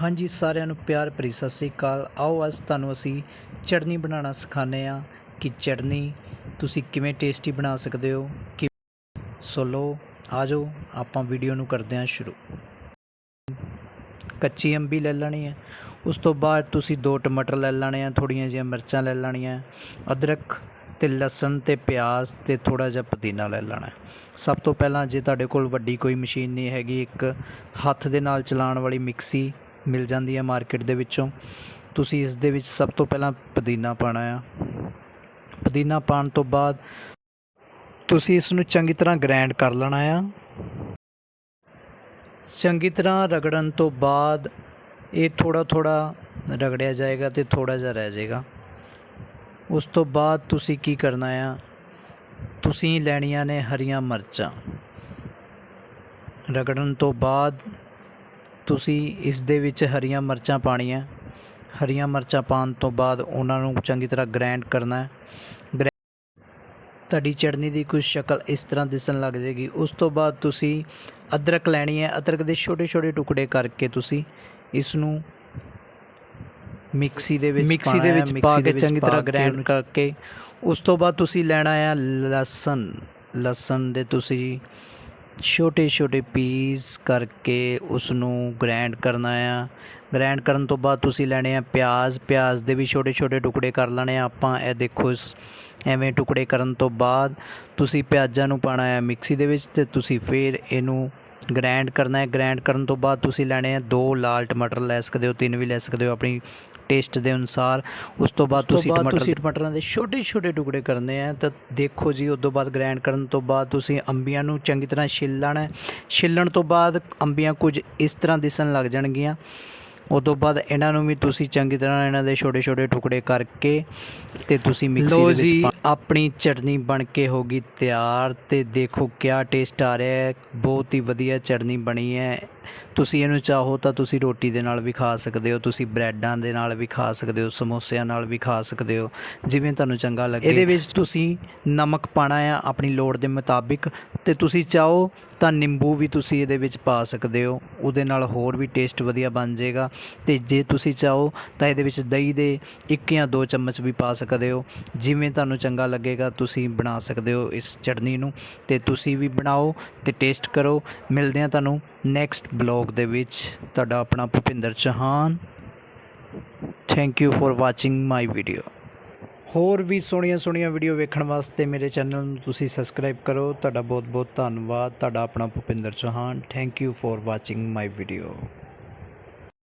ਹਾਂਜੀ, ਸਾਰਿਆਂ ਨੂੰ ਪਿਆਰ ਭਰੀ ਸਤਿ ਸ੍ਰੀ ਅਕਾਲ। ਆਓ, ਅੱਜ ਤੁਹਾਨੂੰ ਅਸੀਂ ਚਟਨੀ ਬਣਾਉਣਾ ਸਿਖਾਉਂਦੇ ਆ ਕਿ ਚਟਨੀ ਤੁਸੀਂ ਕਿਵੇਂ ਟੇਸਟੀ ਬਣਾ ਸਕਦੇ ਹੋ ਕਿ ਸੋ ਲਓ, ਆ ਜਾਓ, ਆਪਾਂ ਵੀਡੀਓ ਨੂੰ ਕਰਦੇ ਹਾਂ ਸ਼ੁਰੂ। ਕੱਚੀ ਅੰਬੀ ਲੈ ਲੈਣੀ ਹੈ। ਉਸ ਤੋਂ ਬਾਅਦ ਤੁਸੀਂ ਦੋ ਟਮਾਟਰ ਲੈ ਲੈਣੇ ਆ ਥੋੜੀਆਂ ਜਿਹੀਆਂ ਮਿਰਚਾਂ ਲੈ ਲੈਣੀਆਂ ਅਦਰਕ ਤੇ ਲਸਣ ਤੇ ਪਿਆਜ਼ ਤੇ ਥੋੜਾ ਜਿਹਾ ਪੁਦੀਨਾ ਲੈ ਲੈਣਾ ਸਭ ਤੋਂ ਪਹਿਲਾਂ ਜੇ ਤੁਹਾਡੇ ਕੋਲ ਵੱਡੀ ਕੋਈ ਮਸ਼ੀਨ ਨਹੀਂ ਹੈਗੀ, ਇੱਕ ਹੱਥ ਦੇ ਨਾਲ ਚਲਾਉਣ ਵਾਲੀ ਮਿਕਸੀ ਮਿਲ ਜਾਂਦੀ ਹੈ ਮਾਰਕੀਟ ਦੇ ਵਿੱਚੋਂ। ਤੁਸੀਂ ਇਸ ਦੇ ਵਿੱਚ ਸਭ ਤੋਂ ਪਹਿਲਾਂ ਪੁਦੀਨਾ ਪਾਣਾ ਆ। ਪੁਦੀਨਾ ਪਾਉਣ ਤੋਂ ਬਾਅਦ ਤੁਸੀਂ ਇਸ ਨੂੰ ਚੰਗੀ ਤਰ੍ਹਾਂ ਗ੍ਰਾਈਂਡ ਕਰ ਲੈਣਾ ਆ। ਚੰਗੀ ਤਰ੍ਹਾਂ ਰਗੜਨ ਤੋਂ ਬਾਅਦ ਇਹ ਥੋੜਾ ਥੋੜਾ ਰਗੜਿਆ ਜਾਏਗਾ ਤੇ ਥੋੜਾ ਜਿਹਾ ਰਹਿ ਜਾਏਗਾ। ਉਸ ਤੋਂ ਬਾਅਦ ਤੁਸੀਂ ਕੀ ਕਰਨਾ ਆ? ਤੁਸੀਂ ਲੈਣੀਆਂ ਨੇ ਹਰੀਆਂ ਮਿਰਚਾਂ। ਰਗੜਨ ਤੋਂ ਬਾਅਦ ਤੁਸੀਂ ਇਸ ਦੇ ਵਿੱਚ ਹਰੀਆਂ ਮਿਰਚਾਂ ਪਾਣੀਆਂ ਹਰੀਆਂ ਮਿਰਚਾਂ ਪਾਉਣ ਤੋਂ ਬਾਅਦ ਉਹਨਾਂ ਨੂੰ ਚੰਗੀ ਤਰ੍ਹਾਂ ਗ੍ਰਾਈਂਡ ਕਰਨਾ ਹੈ। ਤੁਹਾਡੀ ਚਟਨੀ ਦੀ ਕੁਝ ਸ਼ਕਲ ਇਸ ਤਰ੍ਹਾਂ ਦਿਸਣ ਲੱਗ ਜਾਏਗੀ। ਉਸ ਤੋਂ ਬਾਅਦ ਤੁਸੀਂ ਅਦਰਕ ਲੈਣੀ ਹੈ। ਅਦਰਕ ਦੇ ਛੋਟੇ ਛੋਟੇ ਟੁਕੜੇ ਕਰਕੇ ਤੁਸੀਂ ਇਸ ਨੂੰ ਮਿਕਸੀ ਦੇ ਵਿੱਚ ਮਿਕਸੀ ਦੇ ਵਿੱਚ ਹੈ, ਪਾ ਕੇ ਚੰਗੀ ਤਰ੍ਹਾਂ ਉਹਨੂੰ ਕਰਕੇ ਉਸ ਤੋਂ ਬਾਅਦ ਤੁਸੀਂ ਲੈਣਾ ਆ ਲਸਣ। ਲਸਣ ਦੇ ਤੁਸੀਂ ਛੋਟੇ ਛੋਟੇ ਪੀਸ ਕਰਕੇ ਉਸ ਨੂੰ ਗ੍ਰਾਈਂਡ ਕਰਨਾ ਆ। ਗ੍ਰੈਂਡ ਕਰਨ ਤੋਂ ਬਾਅਦ ਤੁਸੀਂ ਲੈਣੇ ਆ ਪਿਆਜ਼। ਪਿਆਜ਼ ਦੇ ਵੀ ਛੋਟੇ ਛੋਟੇ ਟੁਕੜੇ ਕਰ ਲੈਣੇ ਆ। ਆਪਾਂ ਇਹ ਦੇਖੋ ਇਸ ਐਵੇਂ ਟੁਕੜੇ ਕਰਨ ਤੋਂ ਬਾਅਦ ਤੁਸੀਂ ਪਿਆਜ਼ਾਂ ਨੂੰ ਪਾਣਾ ਹੈ ਮਿਕਸੀ ਦੇ ਵਿੱਚ ਤੇ ਤੁਸੀਂ ਫਿਰ ਇਹਨੂੰ ਗ੍ਰੈਂਡ ਕਰਨਾ ਹੈ। ਗ੍ਰੈਂਡ ਕਰਨ ਤੋਂ ਬਾਅਦ ਤੁਸੀਂ ਲੈਣੇ ਆ ਦੋ ਲਾਲ ਟਮਾਟਰ ਲੈ ਸਕਦੇ ਹੋ, ਤਿੰਨ ਵੀ ਲੈ ਸਕਦੇ ਹੋ ਆਪਣੀ ਟੇਸਟ ਦੇ ਅਨੁਸਾਰ ਉਸ ਤੋਂ ਬਾਅਦ ਤੁਸੀਂ ਟਮਾਟਰ ਤੁਸੀਂ ਟਮਾਟਰਾਂ ਦੇ ਛੋਟੇ ਛੋਟੇ ਟੁਕੜੇ ਕਰਨੇ ਆ ਤਾਂ ਦੇਖੋ ਜੀ ਉਸ ਤੋਂ ਬਾਅਦ ਗ੍ਰਾਈਂਡ ਕਰਨ ਤੋਂ ਬਾਅਦ ਤੁਸੀਂ ਅੰਬੀਆਂ ਨੂੰ ਚੰਗੀ ਤਰ੍ਹਾਂ ਛਿੱਲ ਲੈਣਾ। ਛਿੱਲਣ ਤੋਂ ਬਾਅਦ ਅੰਬੀਆਂ ਕੁਝ ਇਸ ਤਰ੍ਹਾਂ ਦਿਸਣ ਲੱਗ ਜਾਣਗੀਆਂ ਉਸ ਤੋਂ ਬਾਅਦ ਇਹਨਾਂ ਨੂੰ ਵੀ ਤੁਸੀਂ ਚੰਗੀ ਤਰ੍ਹਾਂ ਇਹਨਾਂ ਦੇ ਛੋਟੇ ਛੋਟੇ ਟੁਕੜੇ ਕਰਕੇ ਤੇ ਤੁਸੀਂ ਮਿਕਸੀ ਦੇ ਵਿੱਚ ਆਪਣੀ ਚਟਨੀ ਬਣ ਕੇ ਹੋ ਗਈ ਤਿਆਰ ਤੇ ਦੇਖੋ ਕਿਆ ਟੇਸਟ ਆ ਰਿਹਾ ਹੈ। ਬਹੁਤ ਹੀ ਵਧੀਆ ਚਟਨੀ ਬਣੀ ਹੈ। ਤੁਸੀਂ ਇਹਨੂੰ ਚਾਹੋ ਤਾਂ ਤੁਸੀਂ ਰੋਟੀ ਦੇ ਨਾਲ ਵੀ ਖਾ ਸਕਦੇ ਹੋ, ਤੁਸੀਂ ਬ੍ਰੈਡਾਂ ਦੇ ਨਾਲ ਵੀ ਖਾ ਸਕਦੇ ਹੋ, ਸਮੋਸਿਆਂ ਨਾਲ ਵੀ ਖਾ ਸਕਦੇ ਹੋ। ਜਿਵੇਂ ਤੁਹਾਨੂੰ ਚੰਗਾ ਲੱਗੇ। ਇਹਦੇ ਵਿੱਚ ਤੁਸੀਂ ਨਮਕ ਪਾਣਾ ਆ ਆਪਣੀ ਲੋੜ ਦੇ ਮੁਤਾਬਿਕ ਤੇ ਤੁਸੀਂ ਚਾਹੋ ਤਾਂ ਨਿੰਬੂ ਵੀ ਤੁਸੀਂ ਇਹਦੇ ਵਿੱਚ ਪਾ ਸਕਦੇ ਹੋ। ਉਹਦੇ ਨਾਲ ਹੋਰ ਵੀ ਟੇਸਟ ਵਧੀਆ ਬਣ ਜਾਏਗਾ। ਤੇ ਜੇ ਤੁਸੀਂ ਚਾਹੋ ਤਾਂ ਇਹਦੇ ਵਿੱਚ ਦਹੀਂ ਦੇ ਇੱਕ ਜਾਂ ਦੋ ਚਮਚ ਵੀ ਪਾ ਸਕਦੇ ਹੋ। ਜਿਵੇਂ ਤੁਹਾਨੂੰ ਚੰਗਾ ਲੱਗੇਗਾ, ਤੁਸੀਂ ਬਣਾ ਸਕਦੇ ਹੋ ਇਸ ਚਟਨੀ ਨੂੰ ਤੇ ਤੁਸੀਂ ਵੀ ਬਣਾਓ ਤੇ ਟੇਸਟ ਕਰੋ। ਮਿਲਦੇ ਹਾਂ ਤੁਹਾਨੂੰ ਨੈਕਸਟ ਬਲੌਗ ਦੇ ਵਿੱਚ। ਤੁਹਾਡਾ ਆਪਣਾ Bhupinder Chauhan. Thank you for watching my video ਹੋਰ ਵੀ ਸੋਹਣੀਆਂ ਸੋਹਣੀਆਂ ਵੀਡੀਓ ਵੇਖਣ ਵਾਸਤੇ ਮੇਰੇ ਚੈਨਲ ਨੂੰ ਤੁਸੀਂ ਸਬਸਕ੍ਰਾਈਬ ਕਰੋ। ਤੁਹਾਡਾ ਬਹੁਤ ਬਹੁਤ ਧੰਨਵਾਦ। ਤੁਹਾਡਾ ਆਪਣਾ Bhupinder Chauhan. Thank you for watching my video